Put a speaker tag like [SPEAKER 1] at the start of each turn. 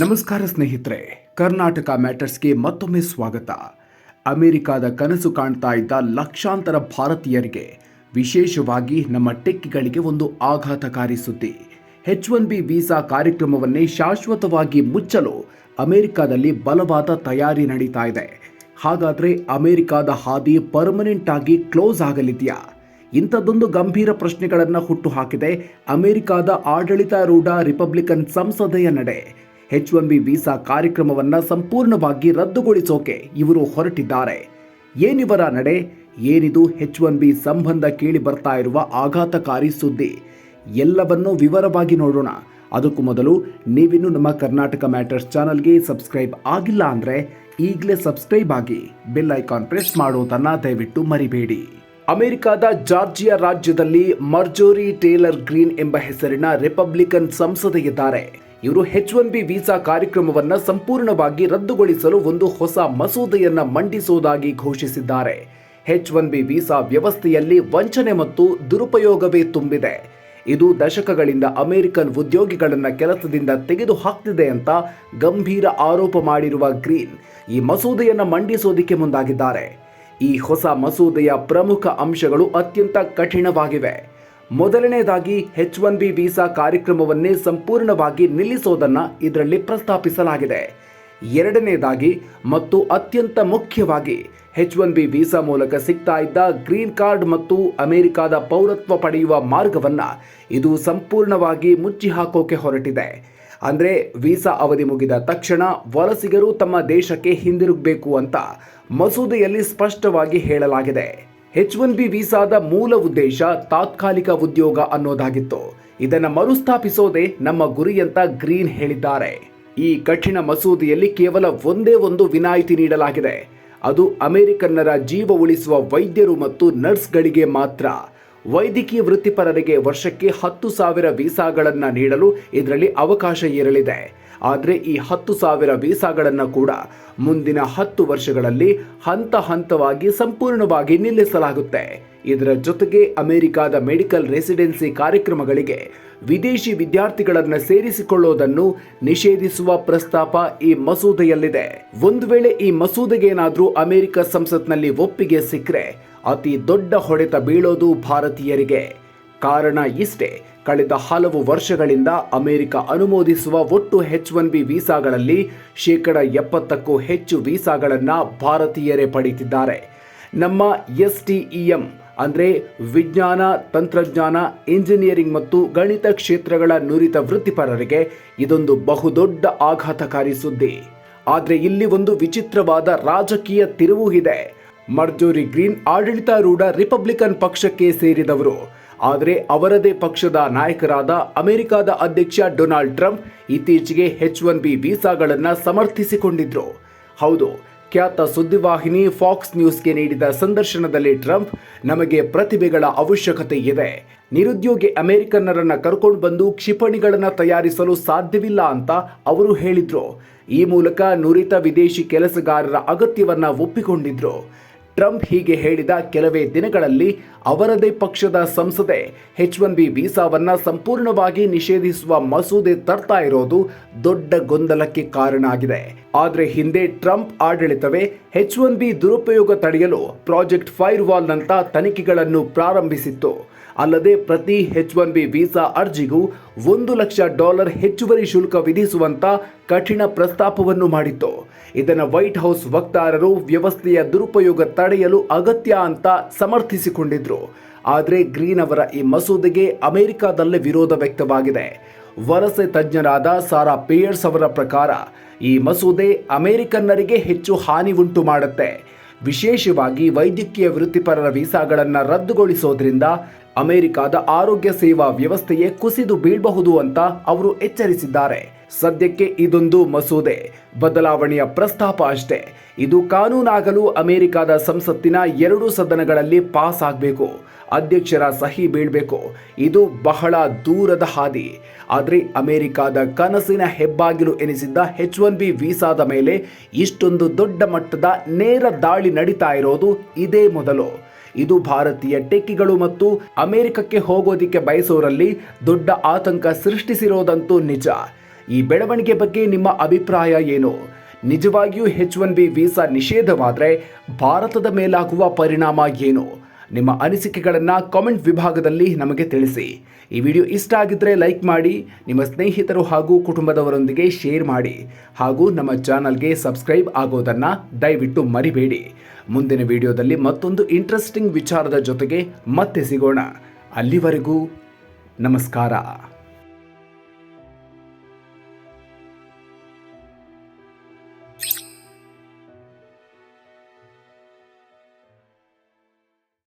[SPEAKER 1] ನಮಸ್ಕಾರ ಸ್ನೇಹಿತರೆ, ಕರ್ನಾಟಕ ಮ್ಯಾಟರ್ಸ್ಗೆ ಮತ್ತೊಮ್ಮೆ ಸ್ವಾಗತ. ಅಮೆರಿಕದ ಕನಸು ಕಾಣ್ತಾ ಇದ್ದ ಲಕ್ಷಾಂತರ ಭಾರತೀಯರಿಗೆ ವಿಶೇಷವಾಗಿ ನಮ್ಮ ಟೆಕ್ಕಿಗಳಿಗೆ ಒಂದು ಆಘಾತಕಾರಿ ಸುದ್ದಿ. ಹೆಚ್ ಒನ್ ಬಿ ವೀಸಾ ಕಾರ್ಯಕ್ರಮವನ್ನೇ ಶಾಶ್ವತವಾಗಿ ಮುಚ್ಚಲು ಅಮೆರಿಕದಲ್ಲಿ ಬಲವಾದ ತಯಾರಿ ನಡೀತಾ ಇದೆ. ಹಾಗಾದ್ರೆ ಅಮೆರಿಕದ ಹಾದಿ ಪರ್ಮನೆಂಟ್ ಆಗಿ ಕ್ಲೋಸ್ ಆಗಲಿದೆಯಾ? ಇಂಥದ್ದೊಂದು ಗಂಭೀರ ಪ್ರಶ್ನೆಗಳನ್ನು ಹುಟ್ಟುಹಾಕಿದೆ ಅಮೆರಿಕದ ಆಡಳಿತಾರೂಢ ರಿಪಬ್ಲಿಕನ್ ಸಂಸದೆಯ ನಡೆ. ಎಚ್ ಒನ್ ಬಿ ವೀಸಾ ಕಾರ್ಯಕ್ರಮವನ್ನು ಸಂಪೂರ್ಣವಾಗಿ ರದ್ದುಗೊಳಿಸೋಕೆ ಇವರು ಹೊರಟಿದ್ದಾರೆ. ಏನಿವರ ನಡೆ? ಏನಿದು ಹೆಚ್ ಒನ್ ಬಿ ಸಂಬಂಧ ಕೇಳಿ ಬರ್ತಾ ಇರುವ ಆಘಾತಕಾರಿ ಸುದ್ದಿ? ಎಲ್ಲವನ್ನೂ ವಿವರವಾಗಿ ನೋಡೋಣ. ಅದಕ್ಕೂ ಮೊದಲು ನೀವಿನ್ನು ನಮ್ಮ ಕರ್ನಾಟಕ ಮ್ಯಾಟರ್ಸ್ ಚಾನಲ್ಗೆ ಸಬ್ಸ್ಕ್ರೈಬ್ ಆಗಿಲ್ಲ ಅಂದರೆ ಈಗಲೇ ಸಬ್ಸ್ಕ್ರೈಬ್ ಆಗಿ ಬೆಲ್ ಐಕಾನ್ ಪ್ರೆಸ್ ಮಾಡುವುದನ್ನು ದಯವಿಟ್ಟು ಮರಿಬೇಡಿ. ಅಮೆರಿಕದ ಜಾರ್ಜಿಯಾ ರಾಜ್ಯದಲ್ಲಿ ಮರ್ಜೋರಿ ಟೇಲರ್ ಗ್ರೀನ್ ಎಂಬ ಹೆಸರಿನ ರಿಪಬ್ಲಿಕನ್ ಸಂಸದೆಯಿದ್ದಾರೆ. ಇವರು ಹೆಚ್ ಒನ್ ಬಿ ವೀಸಾ ಕಾರ್ಯಕ್ರಮವನ್ನು ಸಂಪೂರ್ಣವಾಗಿ ರದ್ದುಗೊಳಿಸಲು ಒಂದು ಹೊಸ ಮಸೂದೆಯನ್ನು ಮಂಡಿಸುವುದಾಗಿ ಘೋಷಿಸಿದ್ದಾರೆ. ಹೆಚ್ ಒನ್ ಬಿ ವೀಸಾ ವ್ಯವಸ್ಥೆಯಲ್ಲಿ ವಂಚನೆ ಮತ್ತು ದುರುಪಯೋಗವೇ ತುಂಬಿದೆ. ಇದು ದಶಕಗಳಿಂದ ಅಮೆರಿಕನ್ ಉದ್ಯೋಗಿಗಳನ್ನು ಕೆಲಸದಿಂದ ತೆಗೆದು ಹಾಕ್ತಿದೆ ಅಂತ ಗಂಭೀರ ಆರೋಪ ಮಾಡಿರುವ ಗ್ರೀನ್ ಈ ಮಸೂದೆಯನ್ನು ಮಂಡಿಸೋದಿಕ್ಕೆ ಮುಂದಾಗಿದ್ದಾರೆ. ಈ ಹೊಸ ಮಸೂದೆಯ ಪ್ರಮುಖ ಅಂಶಗಳು ಅತ್ಯಂತ ಕಠಿಣವಾಗಿವೆ. ಮೊದಲನೇದಾಗಿ ಎಚ್ ಒನ್ ಬಿ ವೀಸಾ ಕಾರ್ಯಕ್ರಮವನ್ನೇ ಸಂಪೂರ್ಣವಾಗಿ ನಿಲ್ಲಿಸೋದನ್ನ ಇದರಲ್ಲಿ ಪ್ರಸ್ತಾಪಿಸಲಾಗಿದೆ. ಎರಡನೇದಾಗಿ ಮತ್ತು ಅತ್ಯಂತ ಮುಖ್ಯವಾಗಿ ಎಚ್ ಒನ್ ಬಿ ವೀಸಾ ಮೂಲಕ ಸಿಗ್ತಾ ಇದ್ದ ಗ್ರೀನ್ ಕಾರ್ಡ್ ಮತ್ತು ಅಮೆರಿಕಾದ ಪೌರತ್ವ ಪಡೆಯುವ ಮಾರ್ಗವನ್ನ ಇದು ಸಂಪೂರ್ಣವಾಗಿ ಮುಚ್ಚಿ ಹಾಕೋಕೆ ಹೊರಟಿದೆ. ಅಂದ್ರೆ ವೀಸಾ ಅವಧಿ ಮುಗಿದ ತಕ್ಷಣ ವಲಸಿಗರು ತಮ್ಮ ದೇಶಕ್ಕೆ ಹಿಂದಿರುಗಬೇಕು ಅಂತ ಮಸೂದೆಯಲ್ಲಿ ಸ್ಪಷ್ಟವಾಗಿ ಹೇಳಲಾಗಿದೆ. ಎಚ್ ಒನ್ ಬಿ ವೀಸಾದ ಮೂಲ ಉದ್ದೇಶ ತಾತ್ಕಾಲಿಕ ಉದ್ಯೋಗ ಅನ್ನೋದಾಗಿತ್ತು. ಇದನ್ನ ಮರುಸ್ಥಾಪಿಸೋದೇ ನಮ್ಮ ಗುರಿ ಅಂತ ಗ್ರೀನ್ ಹೇಳಿದ್ದಾರೆ. ಈ ಕಠಿಣ ಮಸೂದೆಯಲ್ಲಿ ಕೇವಲ ಒಂದೇ ಒಂದು ವಿನಾಯಿತಿ ನೀಡಲಾಗಿದೆ. ಅದು ಅಮೆರಿಕನ್ನರ ಜೀವ ಉಳಿಸುವ ವೈದ್ಯರು ಮತ್ತು ನರ್ಸ್ಗಳಿಗೆ ಮಾತ್ರ. ವೈದ್ಯಕೀಯ ವೃತ್ತಿಪರರಿಗೆ ವರ್ಷಕ್ಕೆ ಹತ್ತು ಸಾವಿರ ವೀಸಾಗಳನ್ನು ನೀಡಲು ಇದರಲ್ಲಿ ಅವಕಾಶ ಇರಲಿದೆ ಆದರೆ ಈ ಹತ್ತು ಸಾವಿರ ವೀಸಾಗಳನ್ನು ಕೂಡ ಮುಂದಿನ ಹತ್ತು ವರ್ಷಗಳಲ್ಲಿ ಹಂತ ಹಂತವಾಗಿ ಸಂಪೂರ್ಣವಾಗಿ ನಿಲ್ಲಿಸಲಾಗುತ್ತೆ. ಇದರ ಜೊತೆಗೆ ಅಮೆರಿಕಾದ ಮೆಡಿಕಲ್ ರೆಸಿಡೆನ್ಸಿ ಕಾರ್ಯಕ್ರಮಗಳಿಗೆ ವಿದೇಶಿ ವಿದ್ಯಾರ್ಥಿಗಳನ್ನು ಸೇರಿಸಿಕೊಳ್ಳೋದನ್ನು ನಿಷೇಧಿಸುವ ಪ್ರಸ್ತಾಪ ಈ ಮಸೂದೆಯಲ್ಲಿದೆ. ಒಂದು ವೇಳೆ ಈ ಮಸೂದೆಗೇನಾದರೂ ಅಮೆರಿಕ ಸಂಸತ್ನಲ್ಲಿ ಒಪ್ಪಿಗೆ ಸಿಕ್ಕರೆ ಅತಿ ದೊಡ್ಡ ಹೊಡೆತ ಬೀಳೋದು ಭಾರತೀಯರಿಗೆ. ಕಾರಣ ಇಷ್ಟೇ, ಕಳೆದ ಹಲವು ವರ್ಷಗಳಿಂದ ಅಮೆರಿಕ ಅನುಮೋದಿಸುವ ಒಟ್ಟು ಹೆಚ್ ಒನ್ ಬಿ ವೀಸಾಗಳಲ್ಲಿ ಶೇಕಡ ಎಪ್ಪತ್ತಕ್ಕೂ ಹೆಚ್ಚು ವೀಸಾಗಳನ್ನು ಭಾರತೀಯರೇ ಪಡೆಯುತ್ತಿದ್ದಾರೆ. ನಮ್ಮ ಎಸ್ ಟಿಇಎಂ ಅಂದರೆ ವಿಜ್ಞಾನ, ತಂತ್ರಜ್ಞಾನ, ಇಂಜಿನಿಯರಿಂಗ್ ಮತ್ತು ಗಣಿತ ಕ್ಷೇತ್ರಗಳ ನುರಿತ ವೃತ್ತಿಪರರಿಗೆ ಇದೊಂದು ಬಹುದೊಡ್ಡ ಆಘಾತಕಾರಿ ಸುದ್ದಿ. ಆದರೆ ಇಲ್ಲಿ ಒಂದು ವಿಚಿತ್ರವಾದ ರಾಜಕೀಯ ತಿರುವು ಇದೆ. ಮರ್ಜೋರಿ ಗ್ರೀನ್ ಆಡಳಿತಾರೂಢ ರಿಪಬ್ಲಿಕನ್ ಪಕ್ಷಕ್ಕೆ ಸೇರಿದವರು. ಆದರೆ ಅವರದೇ ಪಕ್ಷದ ನಾಯಕರಾದ ಅಮೆರಿಕದ ಅಧ್ಯಕ್ಷ ಡೊನಾಲ್ಡ್ ಟ್ರಂಪ್ ಇತ್ತೀಚೆಗೆ ಹೆಚ್ ಒನ್ ಬಿ ವೀಸಾಗಳನ್ನು ಸಮರ್ಥಿಸಿಕೊಂಡಿದ್ರು. ಹೌದು, ಖ್ಯಾತ ಸುದ್ದಿವಾಹಿನಿ ಫಾಕ್ಸ್ ನ್ಯೂಸ್ಗೆ ನೀಡಿದ ಸಂದರ್ಶನದಲ್ಲಿ ಟ್ರಂಪ್, ನಮಗೆ ಪ್ರತಿಭೆಗಳ ಅವಶ್ಯಕತೆ ಇದೆ. ನಿರುದ್ಯೋಗಿ ಅಮೆರಿಕನ್ನರನ್ನು ಕರ್ಕೊಂಡು ಬಂದು ಕ್ಷಿಪಣಿಗಳನ್ನು ತಯಾರಿಸಲು ಸಾಧ್ಯವಿಲ್ಲ ಅಂತ ಅವರು ಹೇಳಿದ್ರು. ಈ ಮೂಲಕ ನುರಿತ ವಿದೇಶಿ ಕೆಲಸಗಾರರ ಅಗತ್ಯವನ್ನು ಒಪ್ಪಿಕೊಂಡಿದ್ರು. ಟ್ರಂಪ್ ಹೀಗೆ ಹೇಳಿದ ಕೆಲವೇ ದಿನಗಳಲ್ಲಿ ಅವರದೇ ಪಕ್ಷದ ಸಂಸದೆ ಹೆಚ್ ಒನ್ ಬಿ ವೀಸಾವನ್ನ ಸಂಪೂರ್ಣವಾಗಿ ನಿಷೇಧಿಸುವ ಮಸೂದೆ ತರ್ತಾ ಇರೋದು ದೊಡ್ಡ ಗೊಂದಲಕ್ಕೆ ಕಾರಣ ಆಗಿದೆ. ಆದರೆ ಹಿಂದೆ ಟ್ರಂಪ್ ಆಡಳಿತವೇ ಹೆಚ್ ಒನ್ ಬಿ ದುರುಪಯೋಗ ತಡೆಯಲು ಪ್ರಾಜೆಕ್ಟ್ ಫೈರ್ ವಾಲ್ನಂಥ ತನಿಖೆಗಳನ್ನು ಪ್ರಾರಂಭಿಸಿತ್ತು. ಅಲ್ಲದೆ ಪ್ರತಿ ಹೆಚ್ ಒನ್ ಬಿ ವೀಸಾ ಅರ್ಜಿಗೂ ಒಂದು ಲಕ್ಷ ಡಾಲರ್ ಹೆಚ್ಚುವರಿ ಶುಲ್ಕ ವಿಧಿಸುವಂತ ಕಠಿಣ ಪ್ರಸ್ತಾಪವನ್ನು ಮಾಡಿತ್ತು. ಇದನ್ನು ವೈಟ್ ಹೌಸ್ ವಕ್ತಾರರು ವ್ಯವಸ್ಥೆಯ ದುರುಪಯೋಗ ತಡೆಯಲು ಅಗತ್ಯ ಅಂತ ಸಮರ್ಥಿಸಿಕೊಂಡಿದ್ರು. ಆದರೆ ಗ್ರೀನ್ ಅವರ ಈ ಮಸೂದೆಗೆ ಅಮೆರಿಕಾದಲ್ಲೇ ವಿರೋಧ ವ್ಯಕ್ತವಾಗಿದೆ. ವಲಸೆ ತಜ್ಞರಾದ ಸಾರಾ ಪೇಯರ್ಸ್ ಅವರ ಪ್ರಕಾರ, ಈ ಮಸೂದೆ ಅಮೆರಿಕನ್ನರಿಗೆ ಹೆಚ್ಚು ಹಾನಿ ಉಂಟು ಮಾಡುತ್ತೆ. ವಿಶೇಷವಾಗಿ ವೈದ್ಯಕೀಯ ವೃತ್ತಿಪರರ ವೀಸಾಗಳನ್ನು ರದ್ದುಗೊಳಿಸೋದ್ರಿಂದ ಅಮೆರಿಕದ ಆರೋಗ್ಯ ಸೇವಾ ವ್ಯವಸ್ಥೆಯೇ ಕುಸಿದು ಬೀಳಬಹುದು ಅಂತ ಅವರು ಎಚ್ಚರಿಸಿದ್ದಾರೆ. ಸದ್ಯಕ್ಕೆ ಇದೊಂದು ಮಸೂದೆ. ಬದಲಾವಣೆಯ ಪ್ರಸ್ತಾಪ ಅಷ್ಟೇ. ಇದು ಕಾನೂನಾಗಲು ಅಮೆರಿಕದ ಸಂಸತ್ತಿನ ಎರಡು ಸದನಗಳಲ್ಲಿ ಪಾಸ್ ಆಗಬೇಕು ಅಧ್ಯಕ್ಷರ ಸಹಿ ಬೀಳಬೇಕು. ಇದು ಬಹಳ ದೂರದ ಹಾದಿ. ಆದರೆ ಅಮೆರಿಕದ ಕನಸಿನ ಹೆಬ್ಬಾಗಿಲು ಎನಿಸಿದ್ದ ಹೆಚ್ ಒನ್ ಬಿ ವೀಸಾದ ಮೇಲೆ ಇಷ್ಟೊಂದು ದೊಡ್ಡ ಮಟ್ಟದ ನೇರ ದಾಳಿ ನಡೀತಾ ಇರೋದು ಇದೇ ಮೊದಲು. ಇದು ಭಾರತೀಯ ಟೆಕ್ಕಿಗಳು ಮತ್ತು ಅಮೆರಿಕಕ್ಕೆ ಹೋಗೋದಿಕ್ಕೆ ಬಯಸೋರಲ್ಲಿ ದೊಡ್ಡ ಆತಂಕ ಸೃಷ್ಟಿಸಿರೋದಂತೂ ನಿಜ. ಈ ಬೆಳವಣಿಗೆ ಬಗ್ಗೆ ನಿಮ್ಮ ಅಭಿಪ್ರಾಯ ಏನು? ನಿಜವಾಗಿಯೂ ಹೆಚ್ ಒನ್ ಬಿ ವೀಸಾ ನಿಷೇಧವಾದರೆ ಭಾರತದ ಮೇಲಾಗುವ ಪರಿಣಾಮ ಏನು? ನಿಮ್ಮ ಅನಿಸಿಕೆಗಳನ್ನು ಕಾಮೆಂಟ್ ವಿಭಾಗದಲ್ಲಿ ನಮಗೆ ತಿಳಿಸಿ. ಈ ವಿಡಿಯೋ ಇಷ್ಟ ಆಗಿದ್ದರೆ ಲೈಕ್ ಮಾಡಿ, ನಿಮ್ಮ ಸ್ನೇಹಿತರು ಹಾಗೂ ಕುಟುಂಬದವರೊಂದಿಗೆ ಶೇರ್ ಮಾಡಿ ಹಾಗೂ ನಮ್ಮ ಚಾನಲ್ಗೆ ಸಬ್ಸ್ಕ್ರೈಬ್ ಆಗೋದನ್ನು ದಯವಿಟ್ಟು ಮರಿಬೇಡಿ. ಮುಂದಿನ ವಿಡಿಯೋದಲ್ಲಿ ಮತ್ತೊಂದು ಇಂಟ್ರೆಸ್ಟಿಂಗ್ ವಿಚಾರದ ಜೊತೆಗೆ ಮತ್ತೆ ಸಿಗೋಣ. ಅಲ್ಲಿವರೆಗೂ ನಮಸ್ಕಾರ.